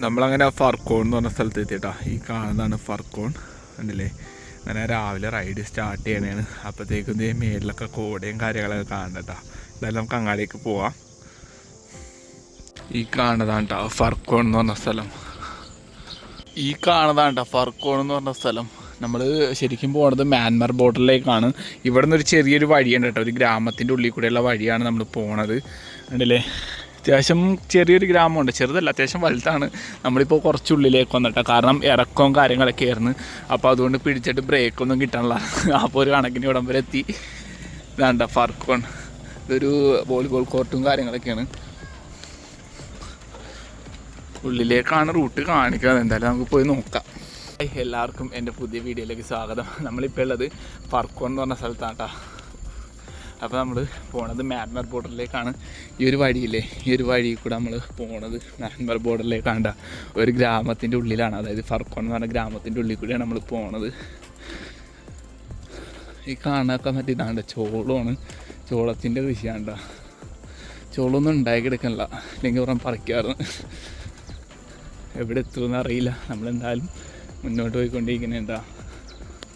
നമ്മളങ്ങനെ ഫർക്കോൺ എന്ന് പറഞ്ഞ സ്ഥലത്ത് എത്തിയിട്ടാ. ഈ കാണുന്നതാണ് ഫർക്കോൺ. ഉണ്ടല്ലേ അങ്ങനെ രാവിലെ റൈഡ് സ്റ്റാർട്ട് ചെയ്യണേണ്. അപ്പോഴത്തേക്കും ഇതേ മേളിലൊക്കെ കോടയും കാര്യങ്ങളൊക്കെ കാണണ്ടട്ടാ എന്തായാലും നമുക്ക് അങ്ങാടിക്ക് പോവാം. ഈ കാണുന്നതാണ് കേട്ടോ ഫർക്കോൺ എന്ന് പറഞ്ഞ സ്ഥലം. ഈ കാണുന്നതാണ് കേട്ടോ ഫർക്കോൺ എന്ന് പറഞ്ഞ സ്ഥലം. നമ്മൾ ശരിക്കും പോണത് മ്യാൻമർ ബോർഡറിലേക്കാണ്. ഇവിടെ നിന്ന് ഒരു ചെറിയൊരു വഴിയുണ്ട് കേട്ടോ ഒരു ഗ്രാമത്തിന്റെ ഉള്ളിൽ കൂടെയുള്ള വഴിയാണ് നമ്മൾ പോണത്. കണ്ടില്ലേ? അത്യാവശ്യം ചെറിയൊരു ഗ്രാമമുണ്ട്. ചെറുതല്ല അത്യാവശ്യം വലുതാണ്. നമ്മളിപ്പോൾ കുറച്ചുള്ളിലേക്ക് വന്നിട്ടാ. കാരണം ഇറക്കവും കാര്യങ്ങളൊക്കെ ആയിരുന്നു. അപ്പോൾ അതുകൊണ്ട് പിടിച്ചിട്ട് ബ്രേക്കൊന്നും കിട്ടാനുള്ള അപ്പോൾ ഒരു കണക്കിന് ഇവിടം വരെ എത്തി. ഇതാണ്ട ഫർക്കോൺ ഇതൊരു വോളിബോൾ കോർട്ടും കാര്യങ്ങളൊക്കെയാണ്. ഉള്ളിലേക്കാണ് റൂട്ട് കാണിക്കുന്നത്. എന്തായാലും നമുക്ക് പോയി നോക്കാം. എല്ലാവർക്കും എന്റെ പുതിയ വീഡിയോയിലേക്ക് സ്വാഗതം. നമ്മളിപ്പോൾ ഉള്ളത് ഫർക്കോൺ എന്ന് പറഞ്ഞ സ്ഥലത്താണ് കേട്ടോ അപ്പോൾ നമ്മൾ പോണത് മ്യാൻമർ ബോർഡറിലേക്കാണ് ഈ ഒരു വഴിയില്ലേ ഈ ഒരു വഴി കൂടെ നമ്മൾ പോണത് മ്യാൻമർ ബോർഡറിലേക്കാണ് ട്ടോ. ഒരു ഗ്രാമത്തിന്റെ ഉള്ളിലാണ് അതായത് ഫർക്കോൺ എന്ന് പറഞ്ഞ ഗ്രാമത്തിന്റെ ഉള്ളിൽ കൂടിയാണ് നമ്മൾ പോണത്. ഈ കാണാക്കാൻ മറ്റേ ഇതാണ്ട് ചോളമാണ്. ചോളത്തിന്റെ കൃഷിയാണ് ട്ടോ. ചോളൊന്നും ഉണ്ടാക്കി എടുക്കണില്ല അല്ലെങ്കിൽ പറഞ്ഞാൽ പറിക്കാറ് എവിടെ എത്തുമെന്ന് അറിയില്ല നമ്മളെന്തായാലും മുന്നോട്ട് പോയിക്കൊണ്ടിരിക്കുന്നുണ്ടാ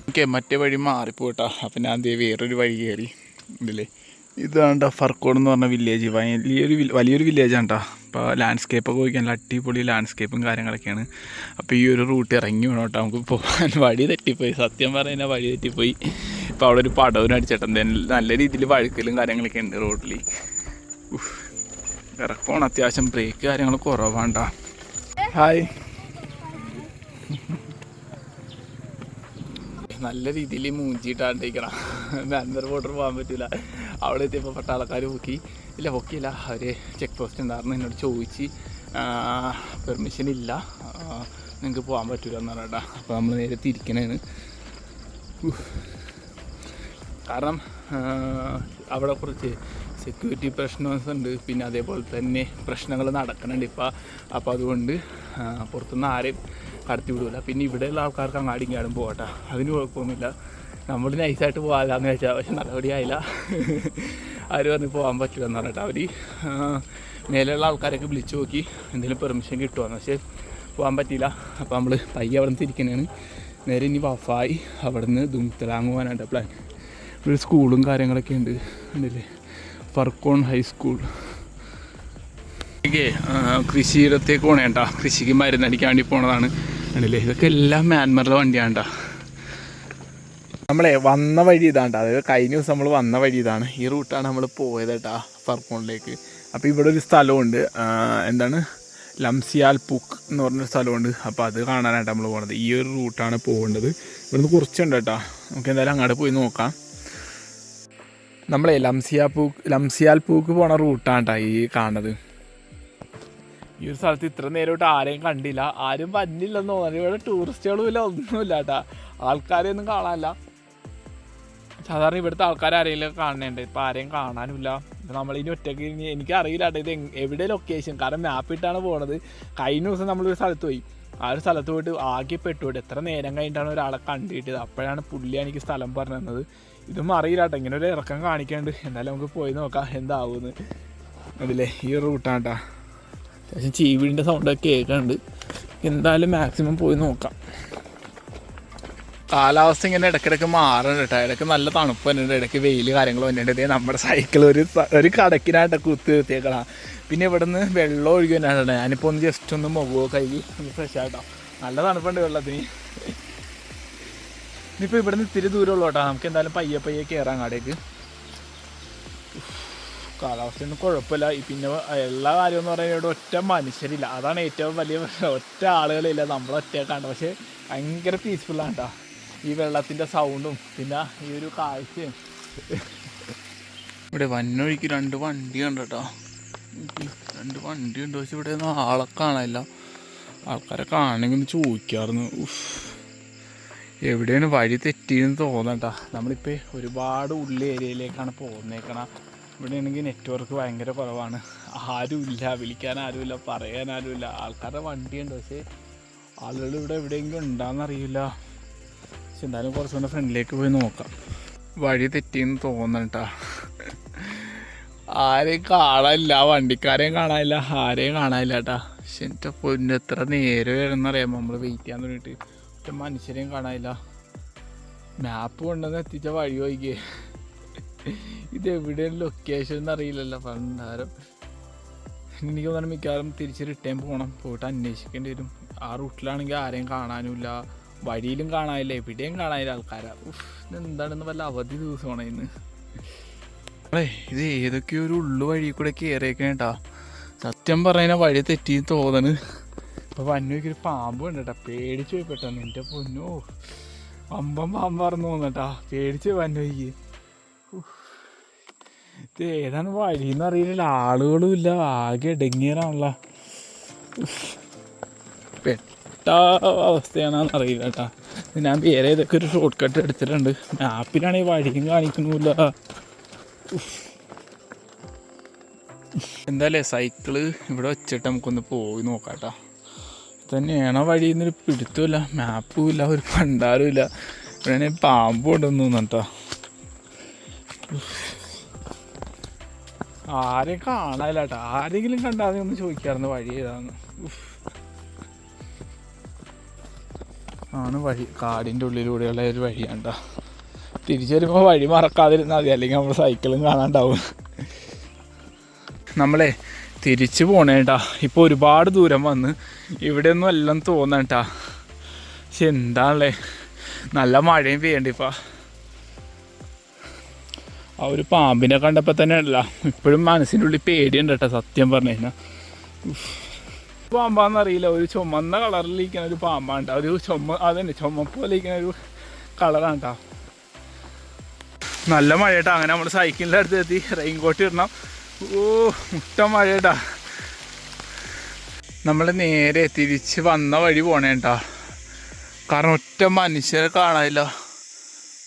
ഓക്കെ മറ്റേ വഴി മാറിപ്പോട്ടാ അപ്പം ഞാൻ ദേ വേറൊരു വഴി കയറി ഇതില്ലേ ഇതാണ്ട ഫർക്കോട് എന്ന് പറഞ്ഞ വില്ലേജ് വലിയൊരു വലിയൊരു വില്ലേജാണ് കേട്ടോ അപ്പോൾ ലാൻഡ്സ്കേപ്പൊക്കെ പോയിക്കാൻ നല്ല അടിപൊളി ലാൻഡ്സ്കേപ്പും കാര്യങ്ങളൊക്കെയാണ്. അപ്പോൾ ഈ ഒരു റൂട്ട് ഇറങ്ങി വേണം കേട്ടോ നമുക്ക് പോകാൻ വഴി തെറ്റിപ്പോയി. സത്യം പറഞ്ഞാൽ വഴി തെറ്റിപ്പോയി. ഇപ്പോൾ അവിടെ ഒരു പടവിന് അടിച്ചിട്ട് നല്ല രീതിയിൽ വഴുക്കലും കാര്യങ്ങളൊക്കെ ഉണ്ട് റോഡിൽ ഇറക്കമാണ് അത്യാവശ്യം ബ്രേക്ക് കാര്യങ്ങൾ കുറവാണ്ട. ഹായ് നല്ല രീതിയിൽ മൂഞ്ചിയിട്ടാണ്ടിരിക്കണം. അന്തർ ബോർഡർ പോകാൻ പറ്റില്ല അവിടെ എത്തിയപ്പോൾ പട്ടാളക്കാർ പൊക്കി. ഇല്ല പൊക്കിയില്ല. അവർ ചെക്ക് പോസ്റ്റ് ഉണ്ടായിരുന്നു. എന്നോട് ചോദിച്ച് പെർമിഷൻ ഇല്ല. നിങ്ങൾക്ക് പോകാൻ പറ്റില്ല എന്ന് പറഞ്ഞാ അപ്പോൾ നമ്മൾ നേരെ തിരിക്കണേന് കാരണം അവിടെ കുറച്ച് സെക്യൂരിറ്റി പ്രശ്നംസ് ഉണ്ട്. പിന്നെ അതേപോലെ തന്നെ പ്രശ്നങ്ങൾ നടക്കുന്നുണ്ട് ഇപ്പോൾ അപ്പോൾ അതുകൊണ്ട് പുറത്തുനിന്ന് ആരെയും കടത്തി വിടില്ല പിന്നെ ഇവിടെയുള്ള ആൾക്കാർക്ക് അങ്ങാടി ഇങ്ങാടും പോകട്ടെ. അതിന് കുഴപ്പമൊന്നുമില്ല. നമ്മൾ നൈസായിട്ട് പോകാമെന്ന് വെച്ചാൽ പക്ഷെ നടപടിയായില്ല. ആര് പറഞ്ഞ് പോകാൻ പറ്റില്ല എന്ന് പറഞ്ഞിട്ട് അവർ മേലെയുള്ള ആൾക്കാരൊക്കെ വിളിച്ചു നോക്കി എന്തെങ്കിലും പെർമിഷൻ കിട്ടുമെന്ന് പക്ഷേ പോകാൻ പറ്റിയില്ല. അപ്പോൾ നമ്മൾ പയ്യെ അവിടെ നിന്ന് തിരിക്കുന്നതാണ് നേരെ ഇനി വഫായി അവിടെ നിന്ന് ദുംതലാങ് പോകാനായിട്ട് പ്ലാൻ ഒരു സ്കൂളും കാര്യങ്ങളൊക്കെ ഉണ്ട്. ഉണ്ടല്ലേ ഫർക്കോൺ ഹൈസ്കൂൾ കൃഷിയിടത്തേക്ക് പോണേണ്ട കൃഷിക്ക് മരുന്നടിക്കാൻ വേണ്ടി പോണതാണ്. ഉണ്ടല്ലേ ഇതൊക്കെ എല്ലാം മ്യാൻമറിലെ വണ്ടിയാണ്ട നമ്മളെ വന്ന വഴി ഇതാണ്ട അതായത് കഴിഞ്ഞ ദിവസം നമ്മൾ വന്ന വഴി ഇതാണ്. ഈ റൂട്ടാണ് നമ്മൾ പോയത് കേട്ടാ ഫർക്കോണിലേക്ക്. അപ്പോൾ ഇവിടെ ഒരു സ്ഥലമുണ്ട്. എന്താണ്? ലംസിയാൽ പുക്ക് എന്ന് പറഞ്ഞൊരു സ്ഥലമുണ്ട്. അപ്പോൾ അത് കാണാനായിട്ട് നമ്മൾ പോണത്. ഈ ഒരു റൂട്ടാണ് പോകേണ്ടത്. ഇവിടുന്ന് കുറച്ചുണ്ട് കേട്ടോ നമുക്ക് എന്തായാലും അങ്ങോട്ട് പോയി നോക്കാം. നമ്മളെ ലംസിയാ പൂക്ക് ലംസിയാൽ പൂക്ക് പോണ റൂട്ടാണ് ഈ കാണുന്നത്. ഈ ഒരു സ്ഥലത്ത് ഇത്ര നേരോട്ട് ആരെയും കണ്ടില്ല. ആരും വന്നില്ലെന്ന് തോന്നുന്നു. ഇവിടെ ടൂറിസ്റ്റുകളും ഇല്ല ഒന്നുമില്ല കേട്ടാ ആൾക്കാരെയൊന്നും കാണാനില്ല. സാധാരണ ഇവിടുത്തെ ആൾക്കാർ ആരെങ്കിലും കാണുന്നുണ്ട്. ഇപ്പം ആരെയും കാണാനില്ല. നമ്മളിനി ഒറ്റയ്ക്ക് ഇനി എനിക്കറിയില്ല കേട്ടോ ഇത് എവിടെ ലൊക്കേഷൻ കാരണം മാപ്പ് ഇട്ടാണ് പോണത്. കഴിഞ്ഞ ദിവസം നമ്മളൊരു സ്ഥലത്ത് പോയി. ആ ഒരു സ്ഥലത്ത് പോയിട്ട് ആകെ പെട്ടുപോയിട്ട് എത്ര നേരം കഴിഞ്ഞിട്ടാണ് ഒരാളെ കണ്ടിട്ട്. അപ്പോഴാണ് പുള്ളി എനിക്ക് സ്ഥലം പറഞ്ഞു തന്നത്. ഇതൊന്നും അറിയില്ല കേട്ടോ ഇങ്ങനെ ഒരു ഇറക്കം കാണിക്കാണ്ട്. എന്തായാലും നമുക്ക് പോയി നോക്കാം എന്താവുമെന്ന് അതില്ലേ ഈ റൂട്ടാണ് കേട്ടോ അത്യാവശ്യം ചീവിടിന്റെ സൗണ്ടൊക്കെ കേൾക്കുന്നുണ്ട് എന്തായാലും മാക്സിമം പോയി നോക്കാം. കാലാവസ്ഥ ഇങ്ങനെ ഇടയ്ക്കിടയ്ക്ക് മാറുന്നുണ്ട് കേട്ടോ ഇടയ്ക്ക് നല്ല തണുപ്പ് വന്നിട്ടുണ്ട്. ഇടയ്ക്ക് വെയിൽ കാര്യങ്ങൾ വന്നിട്ട് ഇതേ നമ്മുടെ സൈക്കിൾ ഒരു ഒരു കടക്കിനായിട്ട് കുത്തി നിർത്തിയേക്കളാ പിന്നെ ഇവിടെ നിന്ന് വെള്ളം ഒഴുകി തന്നെയാണ് ഞാനിപ്പോൾ ഒന്ന് ജസ്റ്റ് ഒന്ന് മുഖവും കഴുകി ഒന്ന് ഫ്രഷ് ആട്ടോ. നല്ല തണുപ്പുണ്ട് വെള്ളത്തിന്. ഇനിയിപ്പോൾ ഇവിടെ നിന്ന് ഇത്തിരി ദൂരമുള്ളൂ കേട്ടോ. നമുക്ക് എന്തായാലും പയ്യെ പയ്യെ കയറാം അങ്ങാടേക്ക്. കാലാവസ്ഥയൊന്നും കുഴപ്പമില്ല. പിന്നെ എല്ലാ കാര്യം എന്ന് ഇവിടെ ഒറ്റ മനുഷ്യരില്ല. അതാണ് ഏറ്റവും വലിയ പ്രശ്നം. ഒറ്റ ആളുകളില്ല. നമ്മളൊറ്റക്കാണ്ട് പക്ഷേ ഭയങ്കര പീസ്ഫുള്ളാണ് കേട്ടോ. ഈ വെള്ളത്തിന്റെ സൗണ്ടും പിന്നെ ഈ ഒരു കാഴ്ചയും. ഇവിടെ വന്നൊഴിക്ക് രണ്ട് വണ്ടി ഉണ്ട് കേട്ടോ. രണ്ട് വണ്ടി ഉണ്ട് പക്ഷെ ഇവിടെ ആളെ കാണാനില്ല. ആൾക്കാരെ കാണണമെങ്കിൽ ഒന്ന് എവിടെയാണ് വഴി തെറ്റിയെന്ന് തോന്നണ്ട. നമ്മളിപ്പോൾ ഒരുപാട് ഉള്ള ഏരിയയിലേക്കാണ് പോകുന്നേക്കണ ഇവിടെ ആണെങ്കിൽ നെറ്റ്വർക്ക് ഭയങ്കര കുറവാണ്. ആരുമില്ല വിളിക്കാൻ ആരുമില്ല പറയാൻ ആരുമില്ല ആൾക്കാരുടെ വണ്ടിയുണ്ട്. പക്ഷേ ആളുകൾ ഇവിടെ എവിടെയെങ്കിലും ഉണ്ടാകുന്നറിയില്ല പക്ഷെ എന്തായാലും കുറച്ചുകൂടെ ഫ്രണ്ടിലേക്ക് പോയി നോക്കാം. വഴി തെറ്റിയെന്ന് തോന്നണ്ട. ആരെയും കാണാനില്ല. വണ്ടിക്കാരെയും കാണാനില്ല. ആരെയും കാണാനില്ല കേട്ടാ പക്ഷെ എന്റെ പൊന്നെത്ര നേരം വരുന്നറിയാം നമ്മൾ വെയിറ്റ് ചെയ്യാൻ തുടങ്ങിയിട്ട്. ഒറ്റ മനുഷ്യരെയും കാണാനില്ല. മാപ്പ് കൊണ്ടുവന്ന് എത്തിച്ച വഴി വൈകിയേ ഇത് എവിടെയാണ് ലൊക്കേഷൻ എന്ന് അറിയില്ലല്ലോ പണ്ടാരം. എനിക്ക് തോന്നുന്നു മിക്കവാറും തിരിച്ച് റിട്ടേൺ പോകണം പോയിട്ട് അന്വേഷിക്കേണ്ടി വരും. ആ റൂട്ടിലാണെങ്കിൽ ആരെയും കാണാനുമില്ല. വഴിയിലും കാണാനില്ല എവിടെയും കാണാനില്ല ആൾക്കാരാ. എന്താണെന്ന് വല്ല അവധി ദിവസമാണ് ഇന്ന്. അതെ ഇത് ഏതൊക്കെയോ ഒരു ഉള്ളു വഴി കൂടെ കയറിയേക്കണേട്ടാ സത്യം പറഞ്ഞാൽ വഴി തെറ്റി തോന്നണ്. ഇപ്പൊ വന്നൊരു പാമ്പ് കണ്ടട്ടാ പേടിച്ച് പോയി പെട്ടെന്ന്. എന്റെ പൊന്നോ പമ്പം പാമ്പാർന്ന് തോന്നട്ടാ പേടിച്ച് വന്നോയ്ക്ക് ഇത് ഏതാണ് വഴിന്ന് അറിയില്ല ആളുകളും ഇല്ല ആകെ ഇടങ്ങിയതാണല്ലോ പെട്ട അവസ്ഥയാണെന്ന് അറിയില്ല കേട്ടാ. ഞാൻ വേറെ ഇതൊക്കെ ഒരു ഷോർട്ട് കട്ട് എടുത്തിട്ടുണ്ട് മാപ്പിലാണെങ്കിൽ വഴിയും കാണിക്കുന്നില്ല എന്തായാലേ സൈക്കിൾ ഇവിടെ വെച്ചിട്ട് നമുക്കൊന്ന് പോയി നോക്കാട്ടാ തന്നെയാണോ വഴി നിന്നൊരു പിടുത്തമില്ല മാപ്പും ഇല്ല ഒരു പണ്ടാരും ഇല്ല ഇവിടെ പാമ്പ് കൊണ്ടുവന്നു കേട്ടോ ആരെയും കാണാനില്ല കേട്ടോ ആരെങ്കിലും കണ്ടാതെ ഒന്ന് ചോദിക്കാറുണ്ട് വഴി ഏതാന്ന്. ആണ് വഴി. കാടിന്റെ ഉള്ളിലൂടെയുള്ള ഒരു വഴിയാണ് ട്ടോ. തിരിച്ചു വരുമ്പോൾ വഴി മറക്കാതിരുന്നാൽ മതി. അല്ലെങ്കിൽ നമ്മൾ സൈക്കിളും കാണാണ്ടാവും. നമ്മളെ തിരിച്ചു പോണേട്ടാ ഇപ്പോൾ ഒരുപാട് ദൂരം വന്ന് ഇവിടെ ഒന്നും എല്ലാം തോന്നട്ടാ പക്ഷെ എന്താണല്ലേ? നല്ല മഴയും പെയ്യണ്ടിപ്പാ ആ ഒരു പാമ്പിനെ കണ്ടപ്പോൾ തന്നെ അല്ല ഇപ്പോഴും മനസ്സിന്റെ ഉള്ളിൽ പേടിയുണ്ട് കേട്ടോ സത്യം പറഞ്ഞു കഴിഞ്ഞാൽ പാമ്പാന്നറിയില്ല ഒരു ചുമന്ന കളറിലിരിക്കുന്ന ഒരു പാമ്പാണ്. ഒരു ചുമ അതന്നെ ചുമപ്പ് പോലെ ഇരിക്കുന്ന ഒരു കളറാണ് കേട്ടോ നല്ല മഴ കേട്ടോ അങ്ങനെ നമ്മൾ സൈക്കിളിന്റെ അടുത്ത് എത്തി റെയിൻ കോട്ട് ഇടണം. ഓ മുട്ട മഴയട്ടാ നമ്മൾ നേരെ തിരിച്ച് വന്ന വഴി പോണേട്ടാ കാരണം ഒറ്റ മനുഷ്യരെ കാണാനില്ല.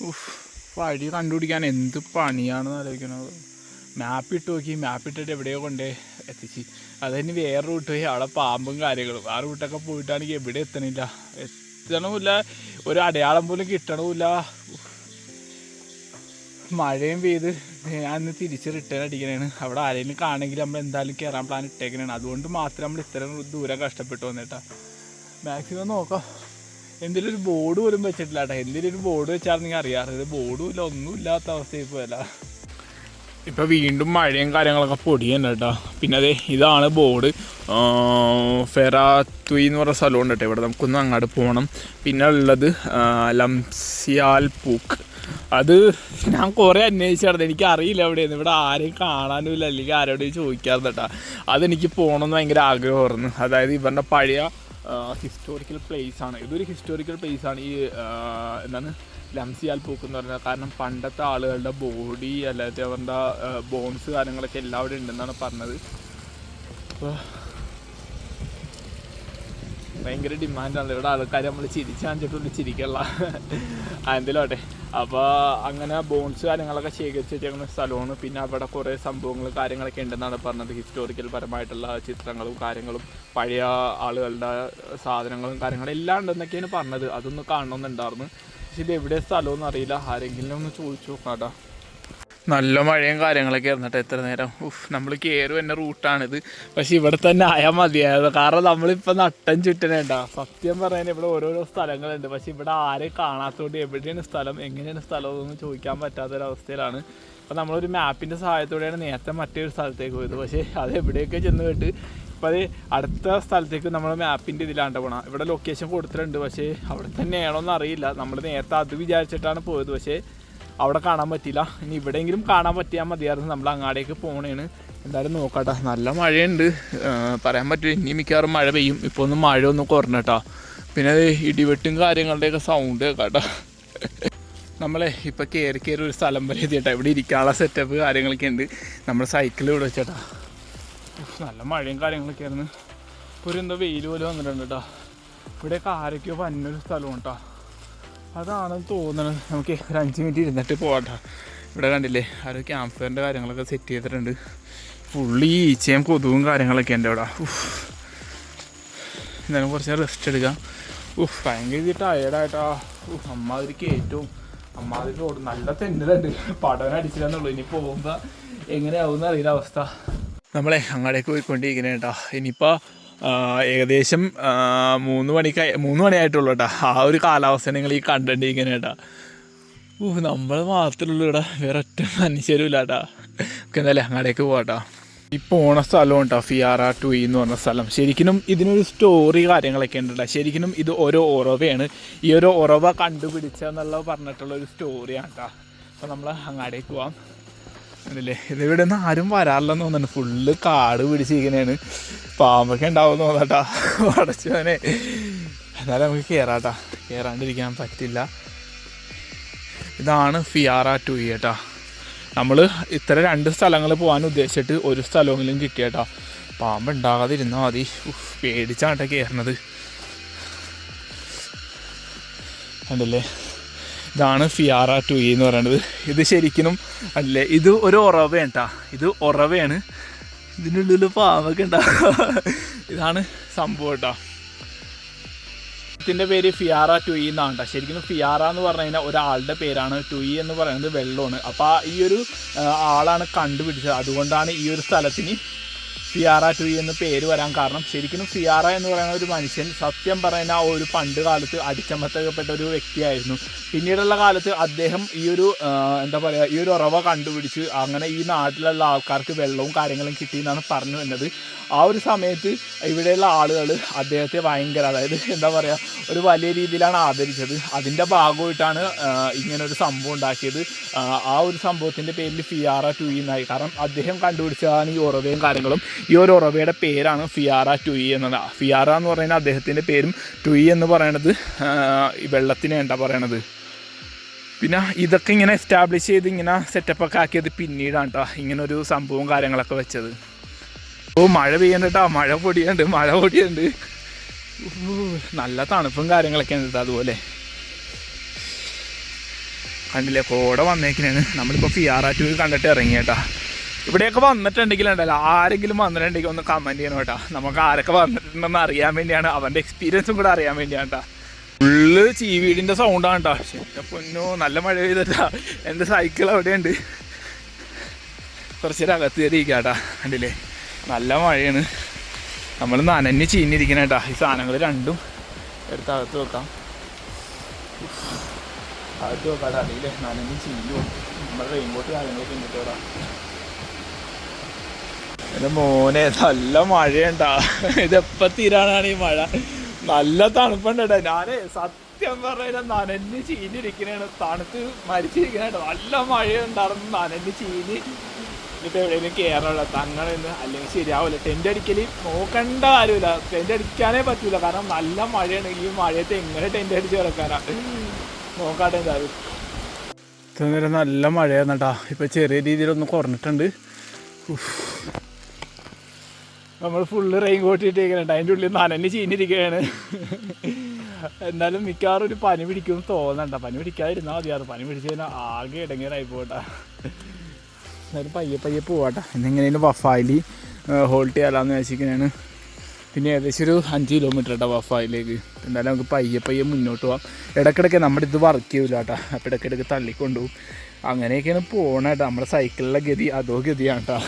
ഉഫ്, വഴി കണ്ടുപിടിക്കാൻ എന്ത് പണിയാണെന്ന് ആലോചിക്കണത് മാപ്പ് ഇട്ട് നോക്കി മാപ്പ് ഇട്ടിട്ട് എവിടെയോ കൊണ്ടേ എത്തിച്ച്. അതിന് വേറെ റൂട്ട് പോയി. അവിടെ പാമ്പും കാര്യങ്ങളും. ആ റൂട്ടൊക്കെ പോയിട്ടാണെങ്കിൽ എവിടെ എത്തണില്ല. എത്തണമില്ല. ഒരു അടയാളം പോലും കിട്ടണമില്ല. മഴയും പെയ്ത് ഞാൻ ഇന്ന് തിരിച്ച് റിട്ടേൺ അടിക്കണേണ്. അവിടെ ആരെങ്കിലും കാണെങ്കിൽ നമ്മൾ എന്തായാലും കയറാൻ പ്ലാൻ ഇട്ടേക്കണേണ്. അതുകൊണ്ട് മാത്രം നമ്മൾ ഇത്രയും ദൂരം കഷ്ടപ്പെട്ടു വന്നിട്ടാ. മാക്സിമം നോക്കാം. എന്തെങ്കിലും ഒരു ബോർഡ് പോലും വെച്ചിട്ടില്ല കേട്ടോ. എന്തെങ്കിലും ഒരു ബോർഡ് വെച്ചായിരുന്നെങ്കിൽ അറിയാറ്. ഇത് ബോർഡും ഇല്ല ഒന്നും ഇല്ലാത്ത അവസ്ഥയിൽ പോയല്ല ഇപ്പോൾ വീണ്ടും മഴയും കാര്യങ്ങളൊക്കെ പൊടിയുണ്ട് കേട്ടോ. പിന്നെ അതെ ഇതാണ് ബോർഡ് ഫെറാത്തുയി എന്ന് പറഞ്ഞ സ്ഥലമുണ്ട് കേട്ടോ. ഇവിടെ നമുക്കൊന്ന് അങ്ങോട്ട് പോകണം പിന്നെ ഉള്ളത് ലംസിയാൽ പൂക്ക്. അത് ഞാൻ കുറേ അന്വേഷിച്ചായിരുന്നു എനിക്ക് അറിയില്ല എവിടെയാണ് ഇവിടെ ആരെയും കാണാനും ഇല്ല അല്ലെങ്കിൽ ആരോടെയും ചോദിക്കാറുണ്ട് കേട്ടോ അതെനിക്ക് പോകണമെന്ന് ഭയങ്കര ആഗ്രഹമായിരുന്നു. അതായത് ഇവരുടെ പഴയ ഹിസ്റ്റോറിക്കൽ പ്ലേസ് ആണ്. ഇതൊരു ഹിസ്റ്റോറിക്കൽ പ്ലേസ് ആണ്. ഈ എന്താണ്? ലംസിയാൽ പൂക്ക് എന്ന് പറഞ്ഞാൽ കാരണം പണ്ടത്തെ ആളുകളുടെ ബോഡി അല്ലാതെ അവരുടെ ബോൺസ് കാര്യങ്ങളൊക്കെ എല്ലാം അവിടെ ഉണ്ടെന്നാണ് പറഞ്ഞത്. അപ്പോൾ ഭയങ്കര ഡിമാൻഡാണ് ഇവിടെ ആൾക്കാർ നമ്മൾ ചിരിച്ച് കാണിച്ചിട്ടുള്ള ചിരിക്കല്ല എന്തിലോട്ടെ അപ്പോൾ അങ്ങനെ ബോൺസ് കാര്യങ്ങളൊക്കെ ശേഖരിച്ച് വെച്ചേക്കുന്ന സ്ഥലമാണ്. പിന്നെ അവിടെ കുറേ സംഭവങ്ങൾ കാര്യങ്ങളൊക്കെ ഉണ്ടെന്നാണ് പറഞ്ഞത്. ഹിസ്റ്റോറിക്കൽ പരമായിട്ടുള്ള ചിത്രങ്ങളും കാര്യങ്ങളും പഴയ ആളുകളുടെ സാധനങ്ങളും കാര്യങ്ങളും എല്ലാം ഉണ്ടെന്നൊക്കെയാണ് പറഞ്ഞത്. അതൊന്ന് കാണണമെന്നുണ്ടായിരുന്നു പക്ഷെ ഇത് എവിടെ സ്ഥലമൊന്നും അറിയില്ല ആരെങ്കിലും ഒന്ന് ചോദിച്ചു നോക്കാട്ടോ നല്ല മഴയും കാര്യങ്ങളൊക്കെ ആയിരുന്നു എത്ര നേരം. ഉഫ് നമ്മൾ കയറി തന്നെ റൂട്ടാണിത് പക്ഷെ ഇവിടെ തന്നെ ആയാൽ മതിയായത് കാരണം നമ്മളിപ്പോൾ നട്ടം ചുറ്റനേണ്ട സത്യം പറയാൻ ഇവിടെ ഓരോരോ സ്ഥലങ്ങളുണ്ട്. പക്ഷെ ഇവിടെ ആരെയും കാണാത്തതുകൊണ്ട് എവിടെയാണ് സ്ഥലം എങ്ങനെയാണ് സ്ഥലം എന്നൊന്നും ചോദിക്കാൻ പറ്റാത്തൊരവസ്ഥയിലാണ്. അപ്പോൾ നമ്മളൊരു മാപ്പിന്റെ സഹായത്തോടെയാണ് നേരത്തെ മറ്റൊരു സ്ഥലത്തേക്ക് പോയത്. പക്ഷേ അത് എവിടെയൊക്കെ ചെന്ന് കേട്ട് ഇപ്പം അത് അടുത്ത സ്ഥലത്തേക്ക് നമ്മൾ മാപ്പിന്റെ ഇതിലാണ്ട് പോകണം ഇവിടെ ലൊക്കേഷൻ കൊടുത്തിട്ടുണ്ട്. പക്ഷേ അവിടെ തന്നെയാണോ എന്നറിയില്ല നമ്മൾ നേരത്തെ അത് വിചാരിച്ചിട്ടാണ് പോയത്. പക്ഷേ അവിടെ കാണാൻ പറ്റിയില്ല. ഇനി ഇവിടെയെങ്കിലും കാണാൻ പറ്റിയാൽ മതിയായിരുന്നു. നമ്മൾ അങ്ങാടേക്ക് പോകണേണ് എന്തായാലും നോക്കട്ടെ. നല്ല മഴയുണ്ട്. പറയാൻ പറ്റില്ല ഇനി മിക്കവാറും മഴ പെയ്യും. ഇപ്പോൾ ഒന്ന് മഴ ഒന്ന് കുറഞ്ഞട്ടാ. പിന്നെ ഇടിവെട്ടും കാര്യങ്ങളുടെയൊക്കെ സൗണ്ട് കേട്ടോ നമ്മളെ ഇപ്പോൾ കയറി കയറി ഒരു സ്ഥലം വരെ എത്തിയിട്ടാ. ഇവിടെ ഇരിക്കാനുള്ള സെറ്റപ്പ് കാര്യങ്ങളൊക്കെ ഉണ്ട്. നമ്മൾ സൈക്കിൾ ഇവിടെ വെച്ചേട്ടാ. നല്ല മഴയും കാര്യങ്ങളൊക്കെ ആയിരുന്നു. ഇപ്പോൾ ഒരു എന്തോ വെയിൽ പോലെ വന്നിട്ടുണ്ട് കേട്ടോ. ഇവിടെയൊക്കെ ആരൊക്കെയോ വന്നൊരു സ്ഥലമാണ് അതാണെന്ന് തോന്നുന്നത് നമുക്ക് ഒരു അഞ്ച് മിനിറ്റ് ഇരുന്നിട്ട് പോകട്ടെ ഇവിടെ കണ്ടില്ലേ ആരോ ക്യാമ്പ് ഫയറിന്റെ കാര്യങ്ങളൊക്കെ സെറ്റ് ചെയ്തിട്ടുണ്ട്. ഫുള്ളി ഈച്ചയും കൊതുവും കാര്യങ്ങളൊക്കെ ഉണ്ട് അവിടെ. ഉഫ്. എന്തായാലും കുറച്ച് റെസ്റ്റ് എടുക്കാം. ഉഫ് ഭയങ്കര ടയേർഡായിട്ടാ ഉഫ് അമ്മാതിരി ഏറ്റവും അമ്മാതിരി റോഡ് നല്ല തെന്നലുണ്ട്. പടവൻ അടിച്ചില്ലെന്നുള്ളൂ. ഇനി പോകുമ്പോൾ എങ്ങനെയാവും എന്നറിയില്ല അവസ്ഥ. നമ്മളെ അങ്ങോട്ടേക്ക് പോയിക്കൊണ്ടിരിക്കുന്നേട്ടാ ഇനിയിപ്പോൾ ഏകദേശം മൂന്ന് മണിക്ക് മൂന്ന് മണിയായിട്ടുള്ളൂ കേട്ടോ ആ ഒരു കാലാവസ്ഥ നിങ്ങൾ ഈ കണ്ടിങ്ങനെ കേട്ടാ ഓ നമ്മൾ മാത്രമേ ഉള്ളൂ ഇവിടെ. വേറെ ഒറ്റ മനുഷ്യരും കേട്ടാ ഒക്കെ എന്തായാലും അങ്ങടേക്ക് പോകട്ടോ ഈ പോണ സ്ഥലം കേട്ടോ ഫിയാറ ടു എന്ന് പറഞ്ഞ സ്ഥലം. ശരിക്കും ഇതിനൊരു സ്റ്റോറി കാര്യങ്ങളൊക്കെ ഉണ്ട് ശരിക്കും ഇത് ഓരോ ഉറവയാണ്. ഈ ഒരു ഉറവ കണ്ടുപിടിച്ചെന്നുള്ള പറഞ്ഞിട്ടുള്ള ഒരു സ്റ്റോറിയാണ് കേട്ടോ അപ്പോൾ നമ്മൾ അങ്ങാടേക്ക് പോവാം. അതല്ലേ ഇവിടെ നിന്ന് ആരും വരാറില്ലെന്ന് തോന്നുന്നുണ്ട്. ഫുള്ള് കാട് പിടിച്ചിരിക്കണേണ്. പാമ്പൊക്കെ ഉണ്ടാവും തോന്നാട്ടാ അടച്ചവനെ എന്നാലും നമുക്ക് കയറാട്ടാ കയറാണ്ടിരിക്കാൻ പറ്റില്ല. ഇതാണ് ഫിയാറ ടു കേട്ടാ നമ്മൾ ഇത്ര രണ്ട് സ്ഥലങ്ങൾ പോകാൻ ഉദ്ദേശിച്ചിട്ട് ഒരു സ്ഥലമെങ്കിലും കിട്ടിയേട്ടാ. പാമ്പ് ഉണ്ടാകാതിരുന്നാൽ മതി. കേട്ടോ കയറണത് കണ്ടില്ലേ? ഇതാണ് ഫിയാറ ടു എന്ന് പറയുന്നത്. ഇത് ശരിക്കും അല്ലേ ഇത് ഒരു ഉറവയാണ് കേട്ടോ ഇത് ഉറവയാണ്. ഇതിന്റെ ഉള്ളിൽ പാമ്പൊക്കെ ഉണ്ടാവും ഇതാണ് സംഭവം കേട്ടോ ഇതിന്റെ പേര് ഫിയാറ ടുയി എന്നാണ് കേട്ടോ ശരിക്കും ഫിയാറ എന്ന് പറഞ്ഞു കഴിഞ്ഞാൽ ഒരാളുടെ പേരാണ് ടുയി എന്ന് പറയുന്നത് വെള്ളമാണ്. അപ്പോൾ ഈ ഒരു ആളാണ് കണ്ടുപിടിച്ചത്. അതുകൊണ്ടാണ് ഈ ഒരു സ്ഥലത്തിന് ഫിയാറ ടുയി എന്ന് പേര് വരാൻ കാരണം. ശരിക്കും ഫിയാറ എന്ന് പറയുന്ന ഒരു മനുഷ്യൻ സത്യം പറയുന്ന ഒരു പണ്ട് കാലത്ത് അടിച്ചമർത്തപ്പെട്ട ഒരു വ്യക്തിയായിരുന്നു. പിന്നീടുള്ള കാലത്ത് അദ്ദേഹം ഈ ഒരു എന്താ പറയുക ഈ ഒരു ഉറവ കണ്ടുപിടിച്ച് അങ്ങനെ ഈ നാട്ടിലുള്ള ആൾക്കാർക്ക് വെള്ളവും കാര്യങ്ങളും കിട്ടി എന്നാണ് പറഞ്ഞു വന്നത്. ആ ഒരു സമയത്ത് ഇവിടെയുള്ള ആളുകൾ അദ്ദേഹത്തെ ഭയങ്കര അതായത് എന്താ പറയുക ഒരു വലിയ രീതിയിലാണ് ആദരിച്ചത്. അതിന്റെ ഭാഗമായിട്ടാണ് ഇങ്ങനെ ഒരു സംഭവം ഉണ്ടാക്കിയത്. ആ, ഒരു സംഭവത്തിന്റെ പേരിൽ ഫിയാറ ടുയി എന്നായി. കാരണം അദ്ദേഹം കണ്ടുപിടിച്ചതാണ് ഈ ഉറവയും കാര്യങ്ങളും. ഈ ഒരു ഉറവയുടെ പേരാണ് ഫിയാറ ടുയി എന്നത് ഫിയാറ എന്ന് പറയുന്ന അദ്ദേഹത്തിന്റെ പേരും ടുയി എന്ന് ഈ വെള്ളത്തിനെ എന്താ പറയണത്? പിന്നെ ഇതൊക്കെ ഇങ്ങനെ എസ്റ്റാബ്ലിഷ് ചെയ്ത് ഇങ്ങനെ സെറ്റപ്പൊക്കെ ആക്കിയത് പിന്നീടാണ് കേട്ടോ ഇങ്ങനെ ഒരു സംഭവവും കാര്യങ്ങളൊക്കെ വെച്ചത്. ഓ മഴ പെയ്യണ്ട കേട്ടോ മഴ പൊടിയുണ്ട് മഴ പൊടിയുണ്ട്. നല്ല തണുപ്പും കാര്യങ്ങളൊക്കെ ഉണ്ട് അതുപോലെ. കണ്ടില്ലേ കോട വന്നേക്കിനാണ് നമ്മളിപ്പോൾ ഫിയാറാറ്റൂർ കണ്ടിട്ട് ഇറങ്ങി കേട്ടോ ഇവിടെയൊക്കെ വന്നിട്ടുണ്ടെങ്കിൽ ഉണ്ടല്ലോ. ആരെങ്കിലും വന്നിട്ടുണ്ടെങ്കിൽ ഒന്ന് കമന്റ് ചെയ്യണം കേട്ടോ നമുക്ക് ആരൊക്കെ വന്നിട്ടുണ്ടെന്ന് അറിയാൻ വേണ്ടിയാണ്. അവന്റെ എക്സ്പീരിയൻസും കൂടെ അറിയാൻ വേണ്ടിയാണ് കേട്ടോ ഫുള്ള് ചീവീടിന്റെ സൗണ്ടാണ് കേട്ടോ എന്റെ പൊന്നോ നല്ല മഴ പെയ്തിട്ടാ. എന്റെ സൈക്കിൾ അവിടെയുണ്ട്. കുറച്ച് അകത്ത് കയറി കേട്ടാ കണ്ടില്ലേ? നല്ല മഴയാണ്. നമ്മൾ നനഞ്ഞ് ചീഞ്ഞിരിക്കണ കേട്ടാ ഈ സാധനങ്ങൾ രണ്ടും എടുത്ത് അകത്ത് വെക്കാം. അകത്ത് വെക്കാട്ടാ അടിയില്ലേ നനഞ്ഞ് ചീഞ്ഞു നമ്മുടെ റെയിൻകോട്ട് കാര്യങ്ങളൊക്കെ ഇങ്ങോട്ട് വരാം എന്റെ മോനെ നല്ല മഴയുണ്ടാ. ഇതെപ്പം തീരാനാണ് ഈ മഴ? നല്ല തണുപ്പുണ്ട് കേട്ടോ ഞാനേ സത്യം പറഞ്ഞാൽ നനഞ്ഞ് ചീഞ്ഞിരിക്കണേണ്. തണുത്ത് മരിച്ചിരിക്കണേട്ടോ. നല്ല മഴ ഉണ്ടായിരുന്നു നനഞ്ഞ് ചീഞ്ഞ് എന്നിട്ട് എവിടെയെങ്കിലും കയറാനുള്ള തങ്ങളെന്ന് അല്ലെങ്കിൽ ശരിയാവില്ല ടെന്റ് അടിക്കൽ നോക്കേണ്ട കാര്യമില്ല ടെന്റ് അടിക്കാനേ പറ്റൂല. കാരണം നല്ല മഴയാണ്. ഈ മഴയത്ത് എങ്ങനെ ടെന്റ് അടിച്ച് കിടക്കാനാ നോക്കാട്ടെ എന്തായാലും. നല്ല മഴയാണ് കേട്ടാ ഇപ്പം ചെറിയ രീതിയിലൊന്ന് കുറഞ്ഞിട്ടുണ്ട്. നമ്മൾ ഫുള്ള് റെയിൻ കോട്ട് ഇട്ടിരിക്കുന്നുണ്ട് അതിന്റെ ഉള്ളിൽ നനഞ്ഞ് ചീഞ്ഞിരിക്കുകയാണ് എന്നാലും മിക്കവാറും ഒരു പനി പിടിക്കും തോന്നണ്ട പനി പിടിക്കാതിരുന്നാൽ മതിയാറ് പനി പിടിച്ചു കഴിഞ്ഞാൽ ആകെ ഇടങ്ങേറായി പോട്ടെ എന്നാലും പയ്യെ പയ്യെ പോവാട്ടെ. എന്നെങ്ങനെയും വഫായിൽ ഹോൾട്ട് ചെയ്യാലാന്ന് വെച്ചിരിക്കുന്നതാണ് പിന്നെ ഏകദേശം ഒരു അഞ്ച് കിലോമീറ്റർ കേട്ടോ വഫായിലേക്ക്. എന്തായാലും നമുക്ക് പയ്യെ പയ്യെ മുന്നോട്ട് പോവാം. ഇടയ്ക്കിടയ്ക്ക് നമ്മുടെ ഇത് വർക്ക് ചെയ്യൂല കേട്ടോ അപ്പോൾ ഇടയ്ക്കിടയ്ക്ക് തള്ളിക്കൊണ്ടുപോകും അങ്ങനെയൊക്കെയാണ് പോകണേട്ടോ നമ്മുടെ സൈക്കിളിലെ ഗതി അതോ ഗതിയാണ് കേട്ടോ